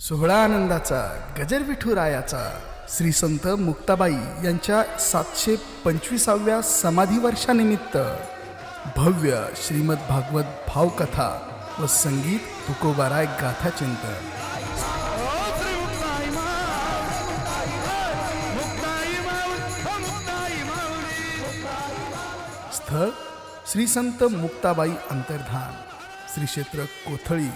सोहळा आनंदाचा गजर विठुरायाचा श्री संत मुक्ताबाई यांच्या सातशे पंचवीसाव्या समाधी वर्षानिमित्त भव्य श्रीमद भागवत भावकथा व संगीत तुकोबाराय गाथा चिंतन. स्थळ श्री संत मुक्ताबाई अंतर्धान श्री क्षेत्र कोथळी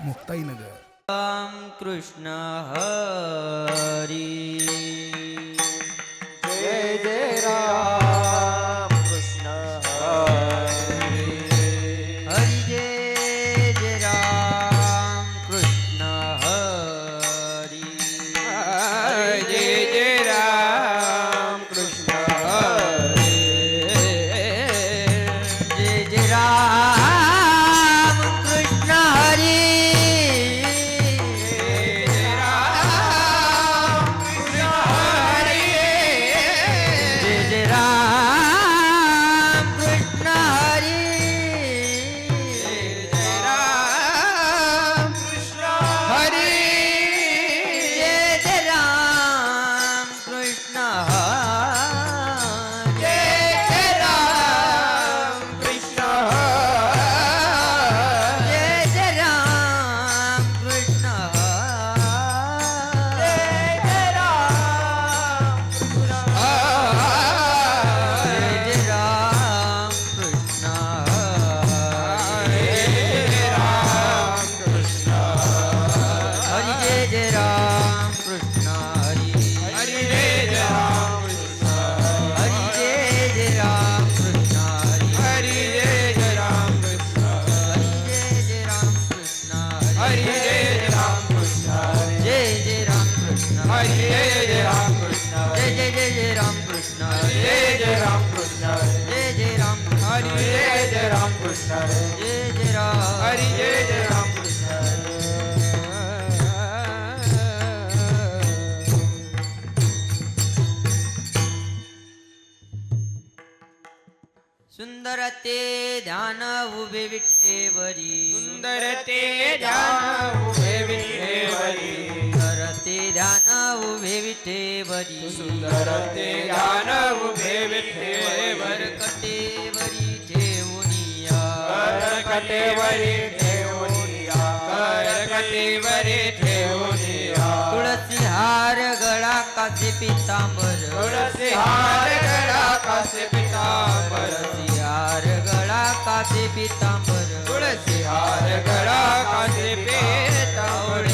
मुक्ताईनगर. कृष्ण हरी। जय जय राम हरी जय जय राम सुंदर ते ध्यान उभे विठेवरी। सुंदर ते ध्यान उभे विठेवरी। सुंदर ते ध्यान उभे विठेवरी। सुंदर ते ध्यान उभे विठेवरी। कटेवरी कर कटेवरी ठेवूनिया. तुळसी हार गळा काचे पितांबर. तुळसी हार गळा कासे पितांबर. तुळसी हार गळा काचे पितांबर. तुळसी हार गळा कासे पितांबर.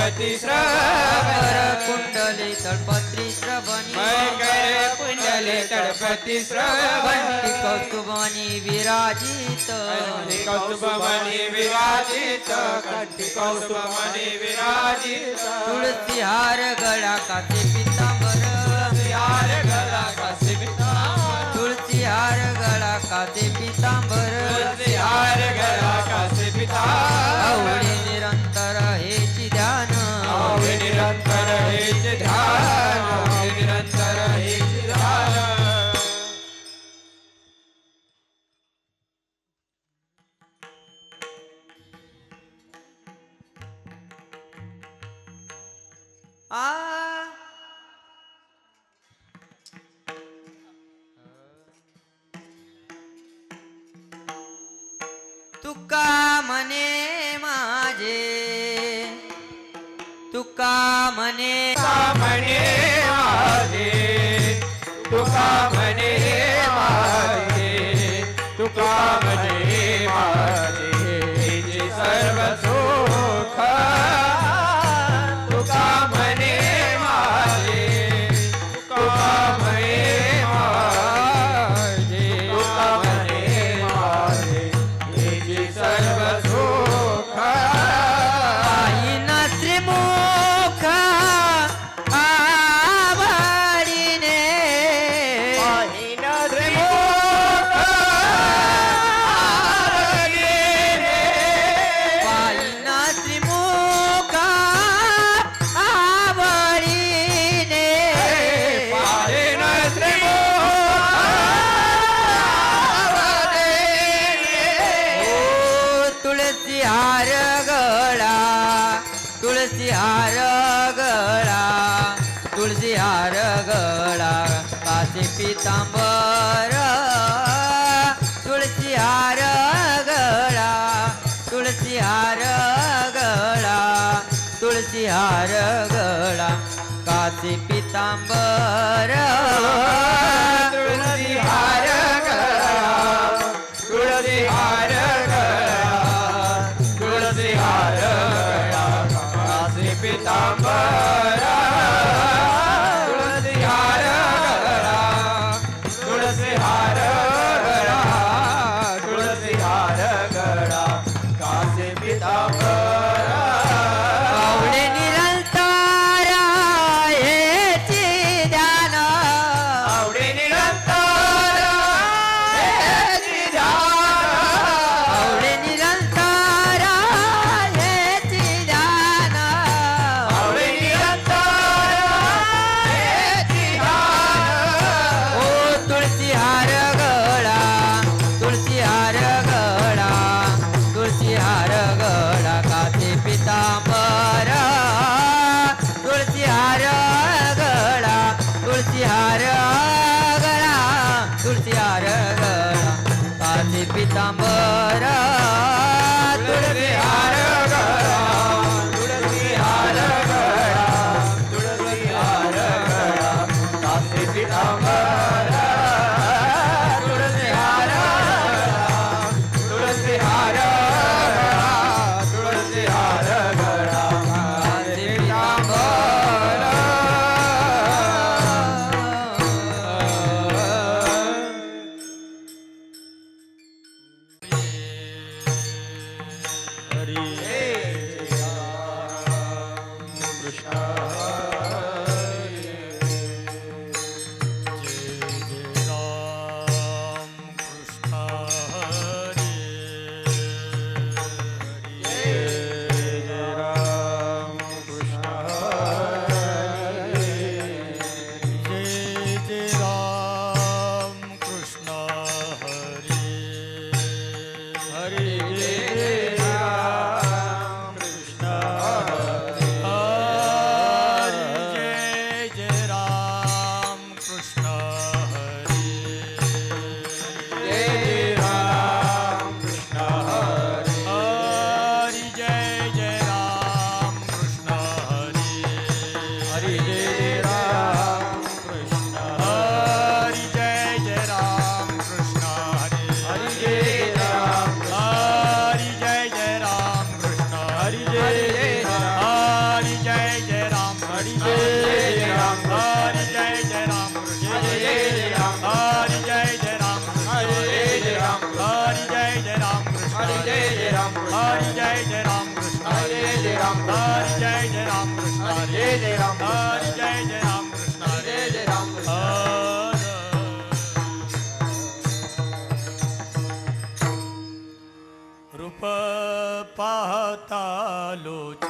मकर श्रवण कुंडले तळपत्री श्रवणी कळे कुंडले तळपती श्रवण कौस्तुभानी विराजित. कंठी कौस्तुभमणी विराजित. कंठी कौस्तुभमणी विराजित. तुळसी हार गळा काचे पितांबर. हार गळा कासे पितांबर. तुळसी हार गळा काचे पितांबर. तुका म्हणे. पितांबर तुळशी हार गळा तुळशी हार गळा तुळशी हार गळा काचे पितांबर. तारगळा Kashi पितांबरा Krishna. Hari Jai Jai Ram Ram Ram Ram Ram Ram Rupa Pahata Locha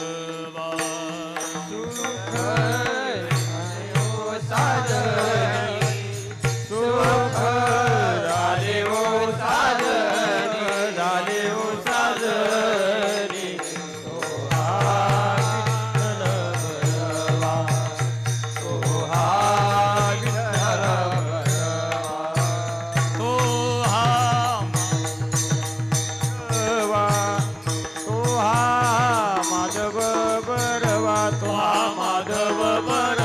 Madhav परवा त्वा माधव पर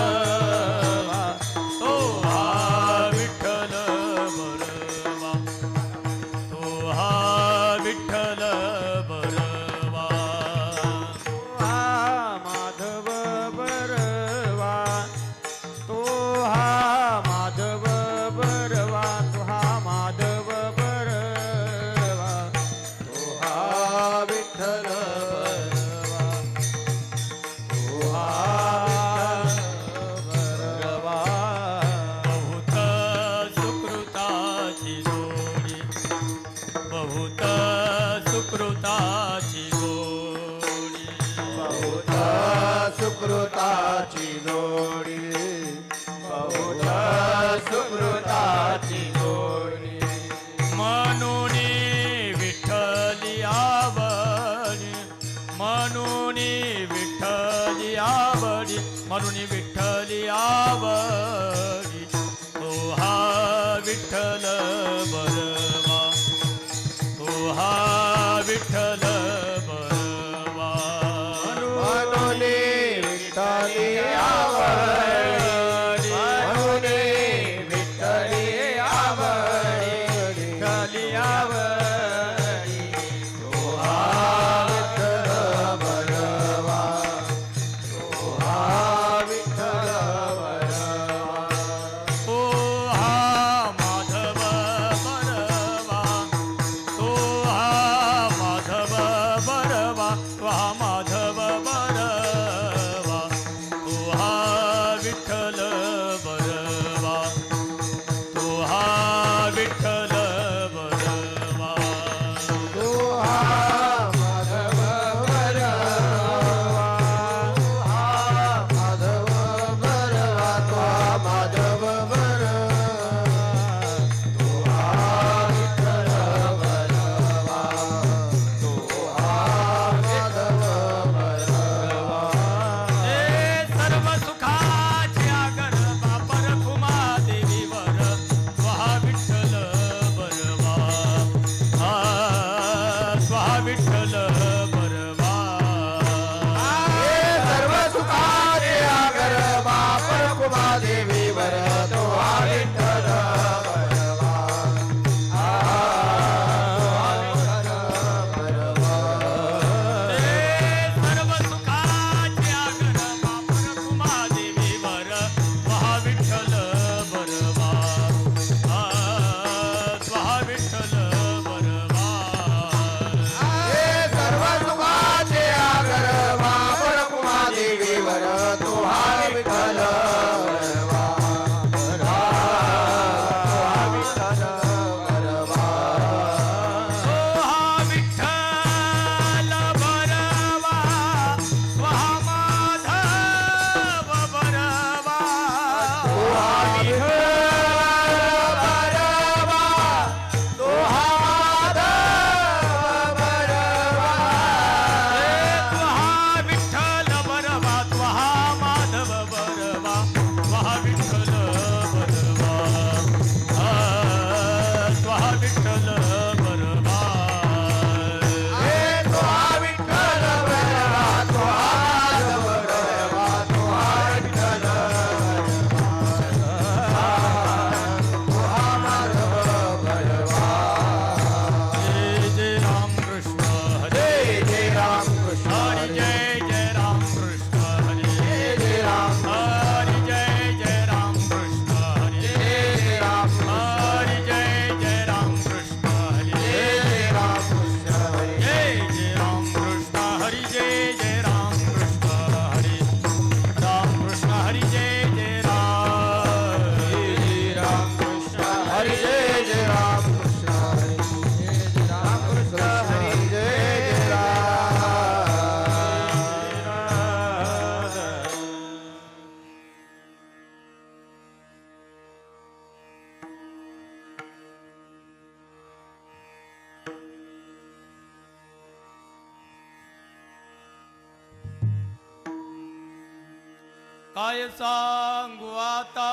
काय सांगू आता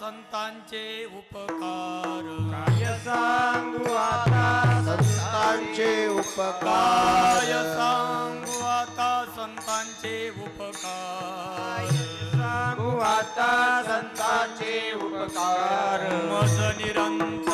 संतांचे उपकार? काय सांगू आता संतांचे उपकार? सांगू आता संतांचे उपकार? सांगू आता संतांचे उपकार? मज निरंतर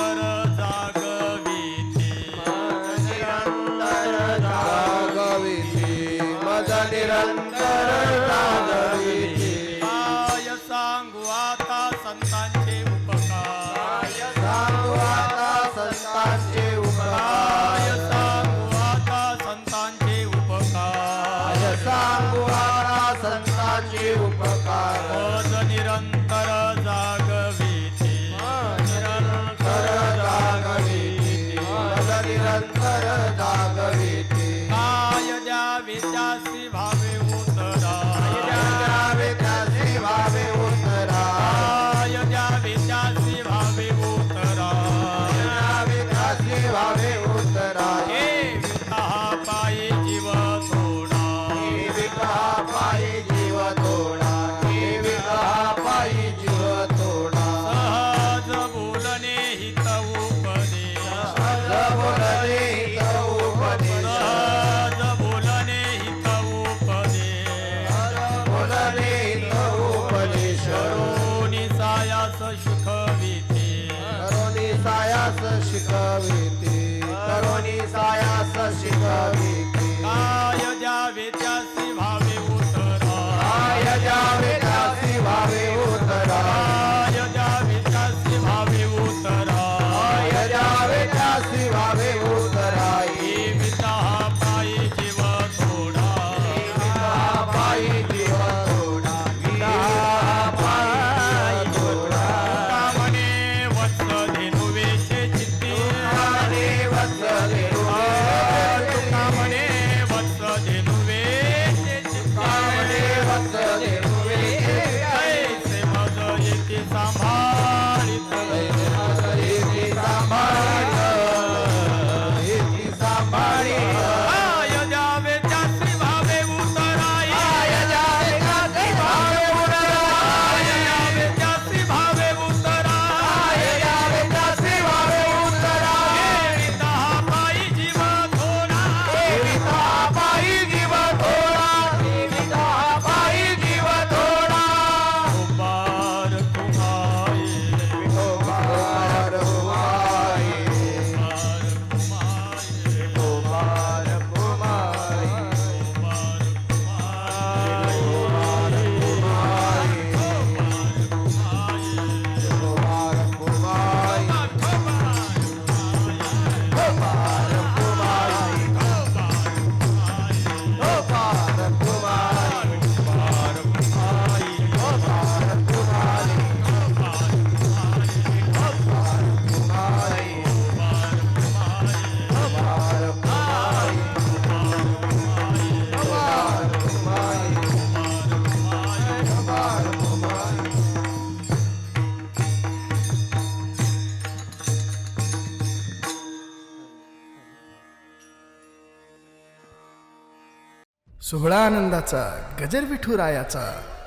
सोहळा आनंदाचा गजर विठुरायाचा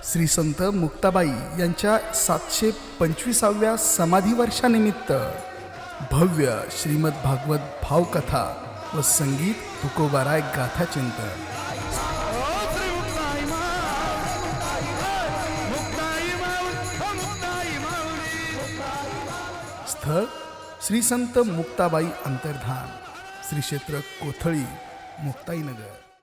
श्री संत मुक्ताबाई यांच्या सातशे पंचवीसाव्या समाधी वर्षानिमित्त भव्य श्रीमद भागवत भावकथा व संगीत तुकोबाराय गाथा चिंतन. स्थळ श्री संत मुक्ताबाई अंतर्धान श्री क्षेत्र कोथळी मुक्ताईनगर.